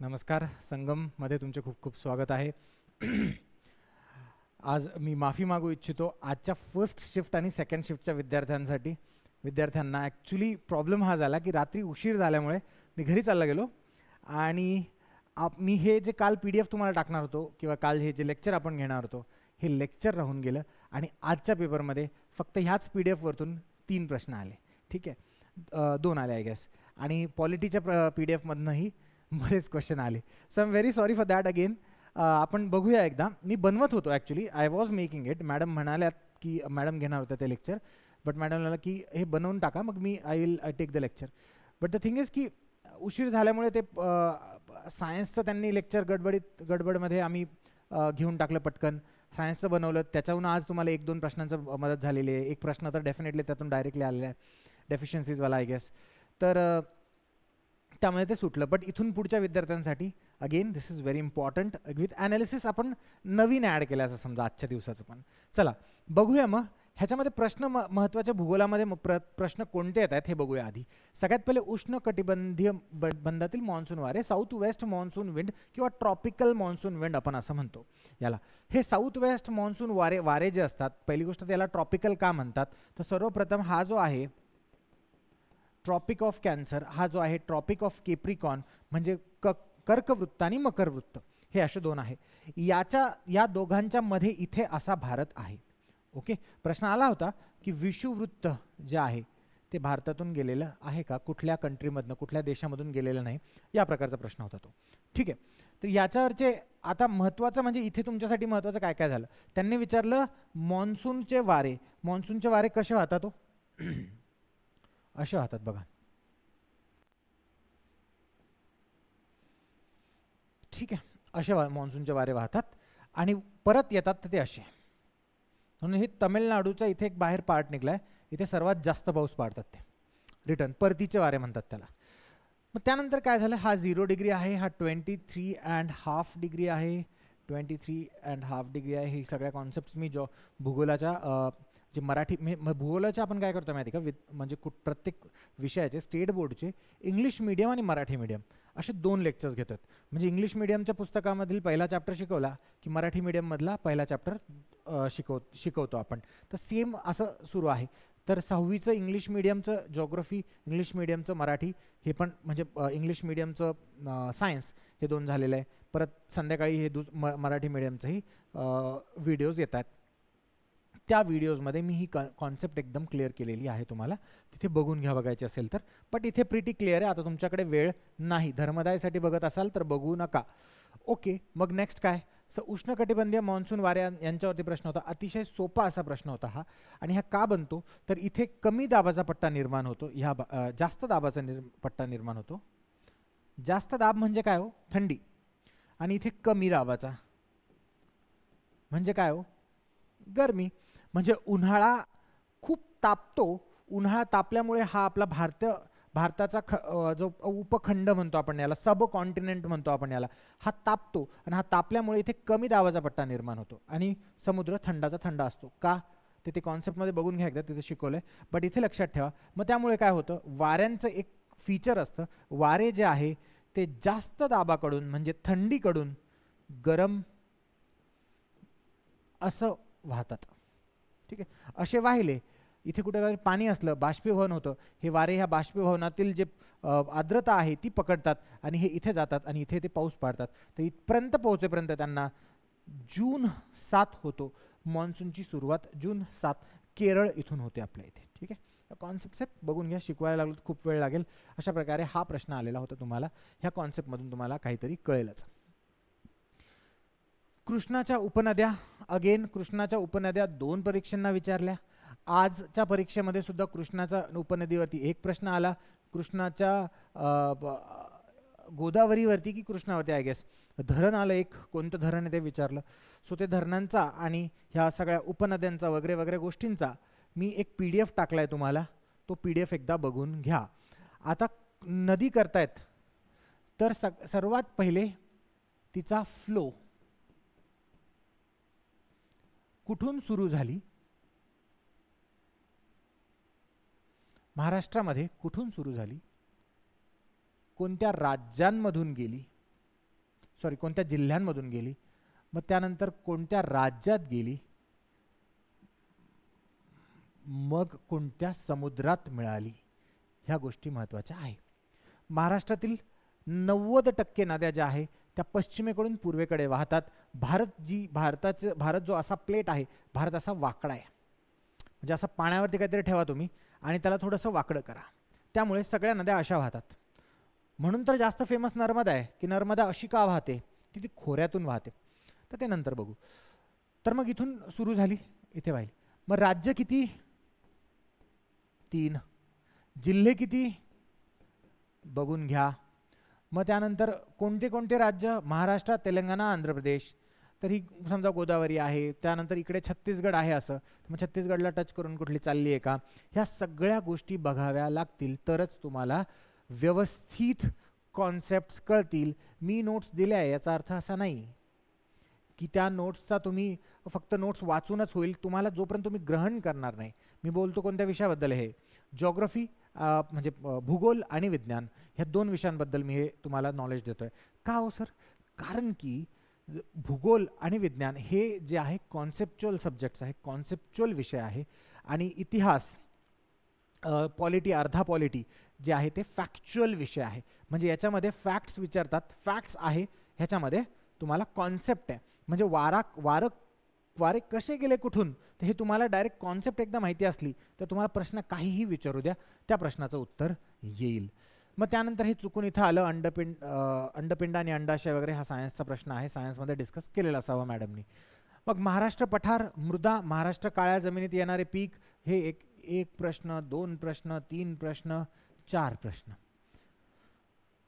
नमस्कार संगममध्ये तुमचे खूप खूप स्वागत आहे. आज मी माफी मागू इच्छितो आजच्या फर्स्ट शिफ्ट आणि सेकंड शिफ्टच्या विद्यार्थ्यांसाठी. विद्यार्थ्यांना ॲक्च्युली प्रॉब्लेम हा झाला की रात्री उशीर झाल्यामुळे मी घरी चालला गेलो. आणि आप मी हे जे काल पी डी एफ तुम्हाला टाकणार होतो किंवा काल हे जे लेक्चर आपण घेणार होतो हे लेक्चर राहून गेलं आणि आजच्या पेपरमध्ये फक्त ह्याच पी डी एफवरतून तीन प्रश्न आले. ठीक आहे? दोन आले आय गेस आणि पॉलिटीच्या प्र पी डी एफमधनंही बरेच क्वेश्चन आले. So I'm very sorry for that again आपण बघूया एकदा. मी बनवत होतो actually I was making it madam म्हणाल्यात की मॅडम घेणार होत्या ते लेक्चर बट मॅडम म्हणाला की हे बनवून टाका. मग मी I will take the lecture but the thing is की उशीर झाल्यामुळे ते uh, सायन्सचं त्यांनी लेक्चर गडबडीत गडबडमध्ये आम्ही uh, घेऊन टाकलं पटकन. सायन्सचं बनवलं. त्याच्याहून आज तुम्हाला एक दोन प्रश्नांचं मदत झालेली आहे. एक प्रश्न तर डेफिनेटली त्यातून डायरेक्टली आलेला आहे. डेफिशियन्सीजवाला आय गेस तर uh, त्यामध्ये ते सुटलं. बट इथून पुढच्या विद्यार्थ्यांसाठी again this is very important with analysis आपण नवीन ॲड केलं असं समजा आजच्या दिवसाचं पण. चला बघूया मग. ह्याच्यामध्ये प्रश्न म महत्त्वाच्या भूगोलामध्ये प्र प्रश्न कोणते येत आहेत हे बघूया आधी. सगळ्यात पहिले उष्ण कटिबंधीय बंधातील मान्सून वारे साऊथ वेस्ट मान्सून विंड किंवा ट्रॉपिकल मान्सून विंड आपण असं म्हणतो. याला. हे साऊथ वेस्ट मान्सून वारे वारे जे असतात पहिली गोष्ट त्याला ट्रॉपिकल का म्हणतात? तर सर्वप्रथम हा जो आहे ट्रॉपिक ऑफ कॅन्सर हा जो आहे ट्रॉपिक ऑफ केप्रिकॉन म्हणजे क कर्कवृत्त आणि मकरवृत्त हे असे दोन आहे. याच्या या दोघांच्या मध्ये इथे असा भारत आहे. ओके? प्रश्न आला होता की विषुवृत्त जे आहे ते भारतातून गेलेलं आहे का? कुठल्या कंट्रीमधनं कुठल्या देशामधून गेलेलं नाही? या प्रकारचा प्रश्न होता तो. ठीक आहे. तर याच्यावरचे आता महत्त्वाचं म्हणजे इथे तुमच्यासाठी महत्त्वाचं काय काय झालं? त्यांनी विचारलं मॉन्सूनचे वारे मॉन्सूनचे वारे कसे वाहतात तो असे वाहतात बघा. ठीक आहे. असे वा मान्सूनच्या वारे वाहतात आणि परत येतात तर ते असे. म्हणून हे तमिळनाडूचा इथे एक बाहेर पार्ट निघलाय. इथे सर्वात जास्त पाऊस पाडतात ते. रिटर्न परतीचे वारे म्हणतात त्याला. मग त्यानंतर काय झालं? हा झिरो डिग्री आहे हा twenty three and half degree आहे. Twenty three and half degree आहे. हे सगळ्या कॉन्सेप्ट मी जो भूगोलाच्या जे मराठी मे- म- भूगोलाचे आपण काय करतो माहिती का? वि म्हणजे कुठ प्रत्येक विषयाचे स्टेट बोर्डचे इंग्लिश मीडियम आणि मराठी मीडियम असे दोन लेक्चर्स घेतात म्हणजे इंग्लिश मीडियमच्या पुस्तकामधील पहिला चॅप्टर शिकवला की मराठी मीडियममधला पहिला चॅप्टर शिकव शिकवतो आपण. तर सेम असं सुरू आहे. तर सहावीचं इंग्लिश मीडियमचं जॉग्रफी इंग्लिश मीडियमचं मराठी हे पण म्हणजे इंग्लिश मीडियमचं सायन्स हे दोन झालेलं आहे. परत संध्याकाळी हे दुस म मराठी मीडियमचंही व्हिडिओज येत आहेत त्या व्हिडिओजमध्ये मी ही कॉन्सेप्ट एकदम क्लिअर केलेली आहे तुम्हाला. तिथे बघून घ्या बघायची असेल तर. बट इथे प्रिटी क्लिअर आहे. आता तुमच्याकडे वेळ नाही. धर्मदायसाठी बघत असाल तर बघू नका. ओके मग नेक्स्ट काय? स उष्णकटिबंधीय मान्सून वाऱ्या यांच्यावरती प्रश्न होता. अतिशय सोपा असा प्रश्न होता हा. आणि हा का बनतो? तर इथे कमी दाबाचा पट्टा निर्माण होतो. ह्या जास्त दाबाचा निर् पट्टा निर्माण होतो. जास्त दाब म्हणजे काय हो? थंडी. आणि इथे कमी दाबाचा. म्हणजे काय हो? गरमी. म्हणजे उन्हाळा खूप तापतो. उन्हाळा तापल्यामुळे हा आपला भारत भारताचा ख जो उपखंड म्हणतो आपण याला सब कॉन्टिनेंट म्हणतो आपण याला हा तापतो आणि हा तापल्यामुळे इथे कमी दाबाचा पट्टा निर्माण होतो आणि समुद्र थंडाचा थंड असतो. का? तिथे कॉन्सेप्टमध्ये बघून घ्या एकदा तिथे शिकवलं आहे बट इथे लक्षात ठेवा. मग त्यामुळे काय होतं? वाऱ्यांचं एक फीचर असतं. वारे जे आहे ते जास्त दाबाकडून म्हणजे थंडीकडून गरम असं वाहतात. ठीक आहे? असे वाहिले. इथे कुठे पाणी असलं बाष्पीभवन होतं. हे वारे ह्या बाष्पीभवनातील जे आर्द्रता आहे ती पकडतात आणि हे इथे जातात आणि इथे ते पाऊस पाडतात. तर इथपर्यंत पोहोचेपर्यंत त्यांना जून सात होतो. मान्सूनची सुरुवात जून सात केरळ इथून होते आपल्या इथे. ठीक आहे? कॉन्सेप्ट आहेत. बघून घ्या. शिकवायला लागलो तर खूप वेळ लागेल. अशा प्रकारे हा प्रश्न आलेला होता तुम्हाला. ह्या कॉन्सेप्टमधून तुम्हाला काहीतरी कळेलच. कृष्णाच्या उपनद्या अगेन कृष्णाच्या उपनद्या दोन परीक्षांना विचारल्या. आजच्या परीक्षेमध्ये सुद्धा कृष्णाच्या उपनदीवरती एक प्रश्न आला. कृष्णाच्या गोदावरीवरती की कृष्णावरती आय गेस धरण आलं एक. कोणतं धरण आहे ते विचारलं. सो ते धरणांचा आणि ह्या सगळ्या उपनद्यांचा वगैरे वगैरे गोष्टींचा मी एक पी डी एफ टाकला आहे तुम्हाला. तो पी डी एफ एकदा बघून घ्या. आता नदी करतायत. तर स सर्वात पहिले तिचा फ्लो कुठून सुरू झाली? महाराष्ट्रामध्ये कुठून सुरू झाली? कोणत्या राज्यांमधून गेली? सॉरी कोणत्या जिल्ह्यांमधून गेली? मग त्यानंतर कोणत्या राज्यात गेली? मग कोणत्या समुद्रात मिळाली? ह्या गोष्टी महत्त्वाच्या आहे महाराष्ट्रातील नव्वद टक्के नद्या ज्या आहे त्या पश्चिमेकडून पूर्वेकडे वाहतात. भारत जी भारताचं भारत जो असा प्लेट आहे भारत असा वाकडा आहे. म्हणजे असं पाण्यावरती काहीतरी ठेवा तुम्ही आणि त्याला थोडंसं वाकडं करा. त्यामुळे सगळ्या नद्या अशा वाहतात. म्हणून तर जास्त फेमस नर्मदा आहे की नर्मदा अशी का वाहते? की ती खोऱ्यातून वाहते. तर ते नंतर बघू. तर मग इथून सुरू झाली इथे वाहिली मग राज्य किती? तीन. जिल्हे किती? बघून घ्या. मग त्यानंतर कोणते कोणते राज्य? महाराष्ट्र तेलंगणा आंध्र प्रदेश. तर ही समजा गोदावरी आहे. त्यानंतर इकडे छत्तीसगड आहे असं. मग छत्तीसगडला टच करून कुठली चालली आहे का? ह्या सगळ्या गोष्टी बघाव्या लागतील. तरच तुम्हाला व्यवस्थित कॉन्सेप्ट कळतील. मी नोट्स दिल्या आहे. याचा अर्थ असा नाही की त्या नोट्सचा तुम्ही फक्त नोट्स वाचूनच होईल. तुम्हाला जोपर्यंत तुम्ही ग्रहण करणार नाही. मी बोलतो कोणत्या विषयाबद्दल हे जॉग्रफी म्हणजे भूगोल आणि विज्ञान ह्या दोन विषयांबद्दल मी हे तुम्हाला नॉलेज देतो आहे का हो सर कारण की भूगोल आणि विज्ञान हे जे आहे कॉन्सेप्च्युअल सब्जेक्ट्स आहे कॉन्सेप्च्युअल विषय आहे आणि इतिहास पॉलिटी अर्धा पॉलिटी जे आहे ते फॅक्च्युअल विषय आहे. म्हणजे याच्यामध्ये फॅक्ट्स विचारतात फॅक्ट्स आहे ह्याच्यामध्ये तुम्हाला कॉन्सेप्ट आहे. म्हणजे वारा वारं वारे कसे गेले कुठून तर हे तुम्हाला डायरेक्ट कॉन्सेप्ट एकदा माहिती असली तर तुम्हाला प्रश्न काहीही विचारू द्या त्या प्रश्नाचं उत्तर येईल. मग त्यानंतर हे चुकून इथं आलं अंडपिंड अंडपिंड आणि अंडाशय वगैरे हा सायन्सचा प्रश्न आहे. सायन्समध्ये डिस्कस केलेला असावा मॅडमनी मग महाराष्ट्र पठार मृदा महाराष्ट्र काळ्या जमिनीत येणारे पीक हे एक एक प्रश्न दोन प्रश्न तीन प्रश्न चार प्रश्न.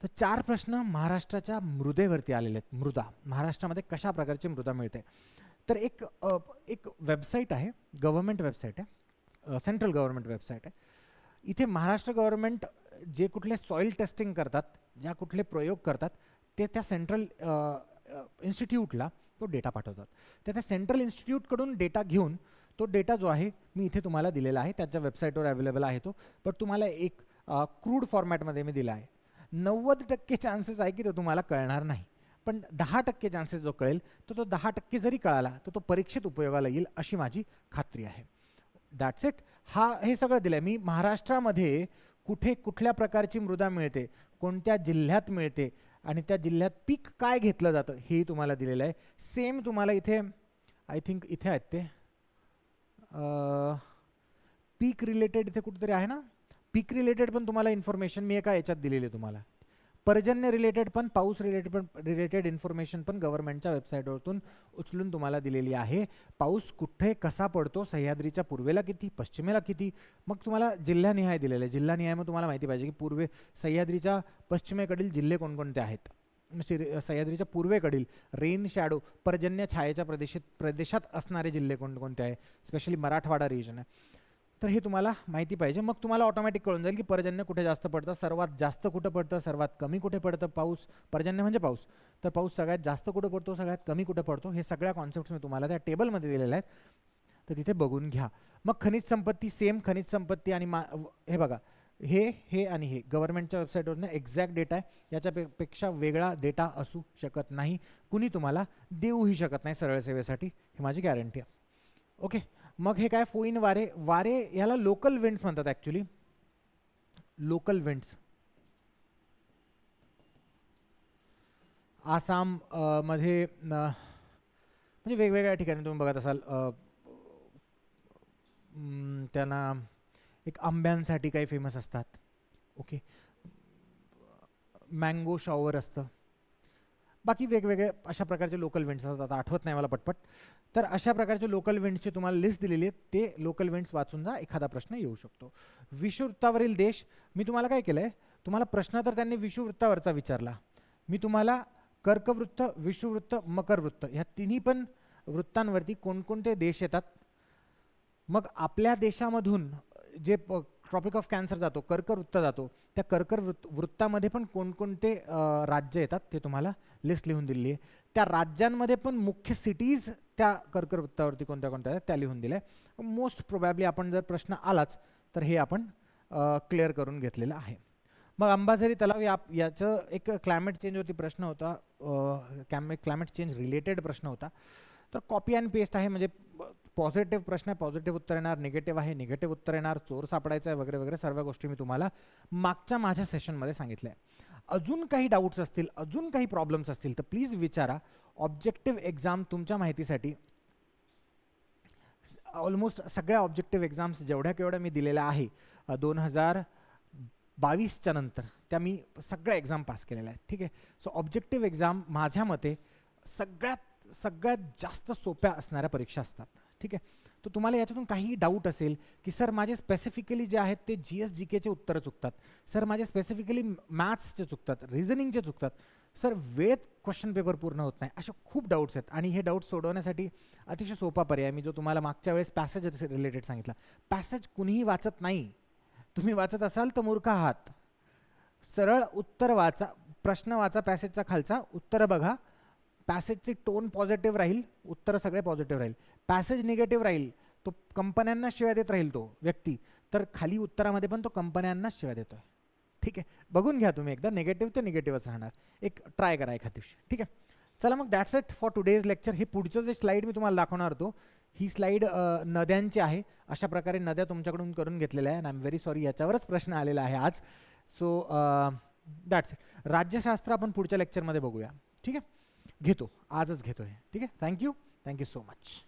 तर चार प्रश्न महाराष्ट्राच्या मृदेवरती आलेले आहेत. मृदा. महाराष्ट्रामध्ये कशा प्रकारची मृदा मिळते? तर एक एक वेबसाईट आहे गव्हर्मेंट वेबसाईट आहे सेंट्रल गव्हर्मेंट वेबसाईट आहे. इथे महाराष्ट्र गव्हर्मेंट जे कुठले सॉईल टेस्टिंग करतात ज्या कुठले प्रयोग करतात ते त्या सेंट्रल इन्स्टिट्यूटला तो डेटा पाठवतात. तर त्या सेंट्रल इन्स्टिट्यूटकडून डेटा घेऊन तो डेटा जो आहे मी इथे तुम्हाला दिलेला आहे त्याच्या वेबसाईटवर अवेलेबल आहे तो बट तुम्हाला एक क्रूड फॉर्मॅटमध्ये मी दिला आहे. नव्वद टक्के चान्सेस आहे की तो तुम्हाला कळणार नाही. पण दहा टक्के चान्सेस जो कळेल तर तो दहा टक्के जरी कळाला तर तो परीक्षेत उपयोगाला येईल अशी माझी खात्री आहे. दॅट्स इट हा हे सगळं दिलं आहे मी महाराष्ट्रामध्ये कुठे कुठल्या प्रकारची मृदा मिळते कोणत्या जिल्ह्यात मिळते आणि त्या जिल्ह्यात पीक काय घेतलं जातं हेही तुम्हाला दिलेलं आहे. सेम तुम्हाला इथे आय थिंक इथे आहेत ते. पीक रिलेटेड इथे कुठेतरी आहे ना? पीक रिलेटेड पण तुम्हाला इन्फॉर्मेशन मी एका याच्यात दिलेली आहे तुम्हाला. पर्जन्य रिलेटेड पण पाऊस रिलेटेड पण रिलेटेड इन्फॉर्मेशन पण गव्हर्नमेंटच्या वेबसाईटवरतून उचलून तुम्हाला दिलेली आहे. पाऊस कुठे कसा पडतो सह्याद्रीच्या पूर्वेला किती पश्चिमेला किती? मग तुम्हाला जिल्हानिहाय दिलेलं आहे. जिल्हानिहाय मग तुम्हाला माहिती पाहिजे की पूर्वे सह्याद्रीच्या पश्चिमेकडील जिल्हे कोणकोणते आहेत? म्हणजे सह्याद्रीच्या पूर्वेकडील रेन शॅडो पर्जन्य छायेच्या प्रदेशात प्रदेशात असणारे जिल्हे कोणकोणते आहे? स्पेशली मराठवाडा रिजन आहे. तर हे तुम्हाला माहिती पाहिजे. मग तुम्हाला ऑटोमॅटिक कळून जाईल की पर्जन्य कुठे जास्त पडतं सर्वात जास्त कुठं पडतं सर्वात कमी कुठे पडतं पाऊस पर्जन्य म्हणजे पाऊस. तर पाऊस सगळ्यात जास्त कुठं पडतो सगळ्यात कमी कुठं पडतो हे सगळ्या कॉन्सेप्ट मी तुम्हाला त्या टेबलमध्ये दिलेल्या आहेत. तर तिथे बघून घ्या. मग खनिज संपत्ती सेम खनिज संपत्ती आणि मा हे बघा. हे हे आणि हे. गव्हर्नमेंटच्या वेबसाईटवरनं एक्झॅक्ट डेटा आहे. याच्यापेक्षा वेगळा डेटा असू शकत नाही. कुणी तुम्हाला देऊही शकत नाही सरळ सेवेसाठी. ही माझी गॅरंटी आहे. ओके मग हे काय फोईन वारे? वारे याला लोकल विंड्स म्हणतात ॲक्च्युली लोकल विंड्स आसाममध्ये म्हणजे वेगवेगळ्या ठिकाणी तुम्ही बघत असाल त्यांना एक आंब्यांसाठी काही फेमस असतात. ओके मँगो शॉवर असतं. बाकी वेगवेगळे अशा प्रकारचे लोकल विंड्स असतात. आता आठवत नाही मला पटपट. तर अशा प्रकारचे लोकल विंड्सची तुम्हाला लिस्ट दिलेली आहे ते लोकल विंड्स वाचून जा एखादा प्रश्न येऊ शकतो. विषुवृत्तावरील देश मी तुम्हाला काय केलं आहे तुम्हाला प्रश्न तर त्यांनी विषुवृत्तावरचा विचारला. मी तुम्हाला कर्कवृत्त विषुवृत्त मकरवृत्त ह्या तिन्ही पण वृत्तांवरती कोणकोणते देश येतात? मग आपल्या देशामधून जे ट्रॉपिक ऑफ कॅन्सर जातो कर्कवृत्त जातो. त्या कर्कर वृत्त वृत्तामध्ये पण कोणकोणते राज्य येतात ते तुम्हाला लिस्ट लिहून दिली आहे. त्या राज्यांमध्ये पण मुख्य सिटीज त्या कर्कवृत्तावरती कोणत्या कोणत्या आहेत त्या लिहून दिल्या मोस्ट प्रोबॅबली आपण जर प्रश्न आलाच तर हे आपण क्लिअर करून घेतलेलं आहे. मग अंबाझरी तलाव या याचं एक क्लायमेट चेंजवरती प्रश्न होता कॅमे क्लायमेट चेंज रिलेटेड प्रश्न होता. तर कॉपी अँड पेस्ट आहे म्हणजे पॉझिटिव्ह प्रश्न आहे पॉझिटिव्ह उत्तर येणार निगेटिव्ह आहे निगेटिव्ह उत्तर येणार चोर सापडायचा आहे वगैरे वगैरे सर्व गोष्टी मी तुम्हाला मागच्या माझ्या सेशनमध्ये सांगितल्या आहे अजून काही डाऊट्स असतील अजून काही प्रॉब्लेम्स असतील तर प्लीज विचारा. ऑब्जेक्टिव्ह एक्झाम तुमच्या माहितीसाठी ऑलमोस्ट सगळ्या ऑब्जेक्टिव्ह एक्झाम्स जेवढ्या केवढ्या मी दिलेल्या आहे दोन हजार बावीसच्या नंतर त्या मी सगळ्या एक्झाम पास केलेल्या आहेत. ठीक आहे? सो ऑब्जेक्टिव्ह एक्झाम माझ्या मते सगळ्यात सगळ्यात जास्त सोप्या असणाऱ्या परीक्षा असतात. ठीक आहे? तर तुम्हाला याच्यातून काही डाऊट असेल की सर माझे स्पेसिफिकली जे आहेत ते जी एस जी केचे उत्तरं चुकतात. सर माझे स्पेसिफिकली मॅथ्सचे चुकतात रिझनिंगचे चुकतात. सर वेळेत क्वेश्चन पेपर पूर्ण होत नाही. अशा खूप डाऊट्स आहेत. आणि हे डाऊट सोडवण्यासाठी अतिशय सोपा पर्याय मी जो तुम्हाला मागच्या वेळेस पॅसेज रिलेटेड सांगितला. पॅसेज कुणीही वाचत नाही. तुम्ही वाचत असाल तर मूर्ख आहात. सरळ उत्तर वाचा प्रश्न वाचा पॅसेजचा खालचा. उत्तर बघा. पॅसेजची टोन पॉझिटिव्ह राहील. उत्तरं सगळे पॉझिटिव्ह राहील. पॅसेज निगेटिव्ह राहील तो कंपन्यांना शिवाय देत राहील तो व्यक्ती. तर खाली उत्तरामध्ये पण तो कंपन्यांनाच शिवाय देतोय. ठीक आहे? बघून घ्या तुम्ही एकदा. निगेटिव्ह ते निगेटिव्हच राहणार. एक ट्राय करा एखाद दिवशी. ठीक आहे? चला मग that's it for today's lecture हे पुढचं जे स्लाईड मी तुम्हाला दाखवणार होतो ही स्लाईड नद्यांची आहे. अशा प्रकारे नद्या तुमच्याकडून करून घेतलेल्या आहे आणि आय एम व्हेरी सॉरी याच्यावरच प्रश्न आलेला आहे आज. सो दॅट्स इट राज्यशास्त्र आपण पुढच्या लेक्चरमध्ये बघूया. ठीक आहे? घेतो. आजच घेतो आहे? ठीक आहे थँक्यू थँक्यू सो मच